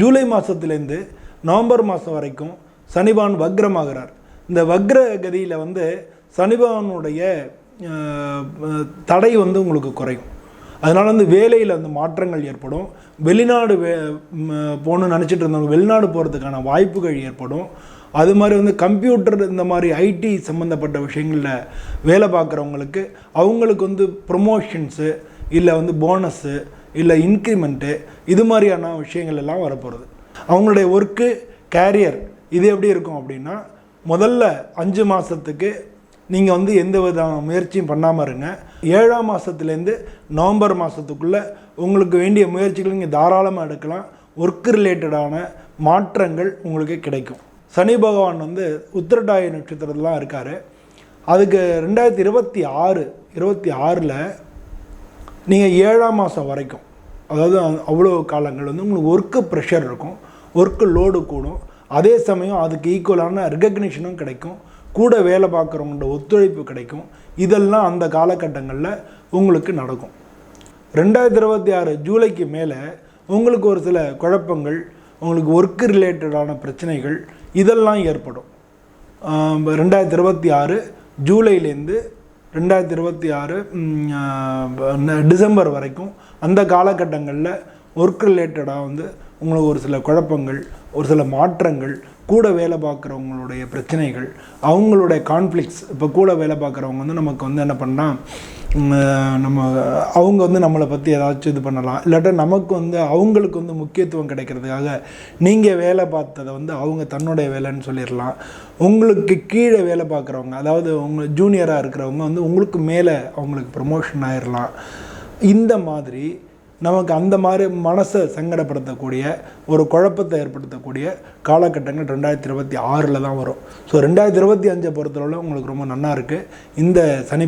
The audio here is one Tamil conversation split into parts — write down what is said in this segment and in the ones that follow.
ஜூலை மாதத்துலேருந்து நவம்பர் மாதம் வரைக்கும் சனிபான் வக்ரமாகிறார். இந்த வக்ர கதியில் வந்து சனிபானுடைய தடை வந்து உங்களுக்கு குறையும். அதனால் வந்து வேலையில் வந்து மாற்றங்கள் ஏற்படும். வெளிநாடு வே போகணுன்னு போகணும்னு நினச்சிட்டு இருந்தவங்க வெளிநாடு போகிறதுக்கான வாய்ப்புகள் ஏற்படும். அது மாதிரி வந்து கம்ப்யூட்டர் இந்த மாதிரி ஐடி சம்மந்தப்பட்ட விஷயங்களில் வேலை பார்க்குறவங்களுக்கு அவங்களுக்கு வந்து ப்ரொமோஷன்ஸு இல்லை வந்து போனஸ்ஸு இல்லை இன்க்ரிமெண்ட்டு இது மாதிரியான விஷயங்கள் எல்லாம் வரப்போகிறது அவங்களுடைய ஒர்க்கு கேரியர் இது எப்படி இருக்கும் அப்படின்னா முதல்ல அஞ்சு மாதத்துக்கு நீங்கள் வந்து எந்த வித முயற்சியும் பண்ணாமல் இருங்க. ஏழாம் மாதத்துலேருந்து நவம்பர் மாதத்துக்குள்ளே உங்களுக்கு வேண்டிய முயற்சிகள் நீங்கள் தாராளமாக எடுக்கலாம். ஒர்க் ரிலேட்டடான மாற்றங்கள் உங்களுக்கு கிடைக்கும். சனி பகவான் வந்து உத்திரட்டாய நட்சத்திரத்துலாம் இருக்கார். அதுக்கு ரெண்டாயிரத்தி இருபத்தி ஆறு இருபத்தி ஆறில் நீங்கள் ஏழாம் மாதம் வரைக்கும் அதாவது அவ்வளோ காலங்கள் வந்து உங்களுக்கு ஒர்க்கு ப்ரெஷர் இருக்கும் ஒர்க்கு லோடு கூடும். அதே சமயம் அதுக்கு ஈக்குவலான ரெகக்னிஷனும் கிடைக்கும். கூட வேலை பார்க்குறவங்களோட ஒத்துழைப்பு கிடைக்கும். இதெல்லாம் அந்த காலகட்டங்களில் உங்களுக்கு நடக்கும். ரெண்டாயிரத்தி இருபத்தி ஆறு ஜூலைக்கு மேலே உங்களுக்கு ஒரு சில குழப்பங்கள் உங்களுக்கு ஒர்க்கு ரிலேட்டடான பிரச்சனைகள் இதெல்லாம் ஏற்படும். ரெண்டாயிரத்தி இருபத்தி ஆறு ஜூலைலேருந்து ரெண்டாயிரத்தி இருபத்தி ஆறு டிசம்பர் வரைக்கும் அந்த காலகட்டங்களில் ஒர்க் ரிலேட்டடாக வந்து உங்களுக்கு ஒரு சில குழப்பங்கள் ஒரு சில மாற்றங்கள் கூட வேலை பார்க்குறவங்களுடைய பிரச்சனைகள் அவங்களுடைய கான்ஃப்ளிக்ஸ் இப்போ கூட வேலை பார்க்குறவங்க வந்து நமக்கு வந்து என்ன பண்ணால் நம்ம அவங்க வந்து நம்மளை பற்றி ஏதாச்சும் இது பண்ணலாம். இல்லாட்டா நமக்கு வந்து அவங்களுக்கு வந்து முக்கியத்துவம் கிடைக்கிறதுக்காக நீங்கள் வேலை பார்த்ததை வந்து அவங்க தன்னுடைய வேலைன்னு சொல்லிடலாம். உங்களுக்கு கீழே வேலை பார்க்குறவங்க அதாவது உங்க ஜூனியராக இருக்கிறவங்க வந்து உங்களுக்கு மேலே அவங்களுக்கு ப்ரொமோஷன் ஆயிடலாம். இந்த மாதிரி நமக்கு அந்த மாதிரி மனசை சங்கடப்படுத்தக்கூடிய ஒரு குழப்பத்தை ஏற்படுத்தக்கூடிய காலகட்டங்கள் ரெண்டாயிரத்தி இருபத்தி ஆறில் தான் வரும். ஸோ ரெண்டாயிரத்தி இருபத்தி அஞ்சை பொறுத்தளவில் உங்களுக்கு ரொம்ப நல்லா இருக்குது இந்த சனி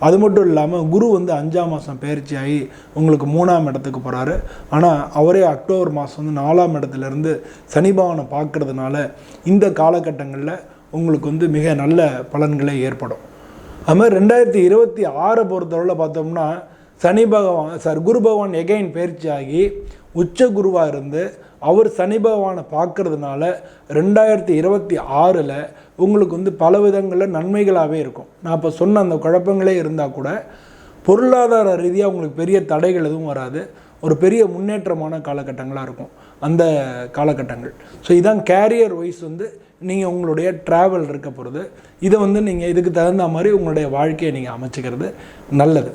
அது மட்டும் இல்லாமல் குரு வந்து அஞ்சாம் மாதம் பயிற்சி ஆகி உங்களுக்கு மூணாம் இடத்துக்கு போகிறாரு ஆனால் அவரே அக்டோபர் மாதம் வந்து நாலாம் இடத்துலேருந்து சனி பார்க்குறதுனால இந்த காலகட்டங்களில் உங்களுக்கு வந்து மிக நல்ல பலன்களே ஏற்படும். அது மாதிரி ரெண்டாயிரத்தி இருபத்தி ஆறை பொறுத்தளவில் பார்த்தோம்னா சனி பகவான் சார் குரு பகவான் எகைன் பயிற்சி ஆகி உச்ச குருவாக இருந்து அவர் சனி பகவானை பார்க்கறதுனால ரெண்டாயிரத்தி இருபத்தி ஆறில் உங்களுக்கு வந்து பல விதங்களில் நன்மைகளாகவே இருக்கும். நான் இப்போ சொன்ன அந்த குழப்பங்களே இருந்தால் கூட பொருளாதார ரீதியாக உங்களுக்கு பெரிய தடைகள் எதுவும் வராது. ஒரு பெரிய முன்னேற்றமான காலகட்டங்களாக இருக்கும் அந்த காலகட்டங்கள். ஸோ இதான் கேரியர் வைஸ் வந்து நீங்கள் உங்களுடைய ட்ராவல் இருக்க போகிறது இதை வந்து நீங்கள் இதுக்கு தகுந்த மாதிரி உங்களுடைய வாழ்க்கையை நீங்கள் அமைச்சிக்கிறது நல்லது.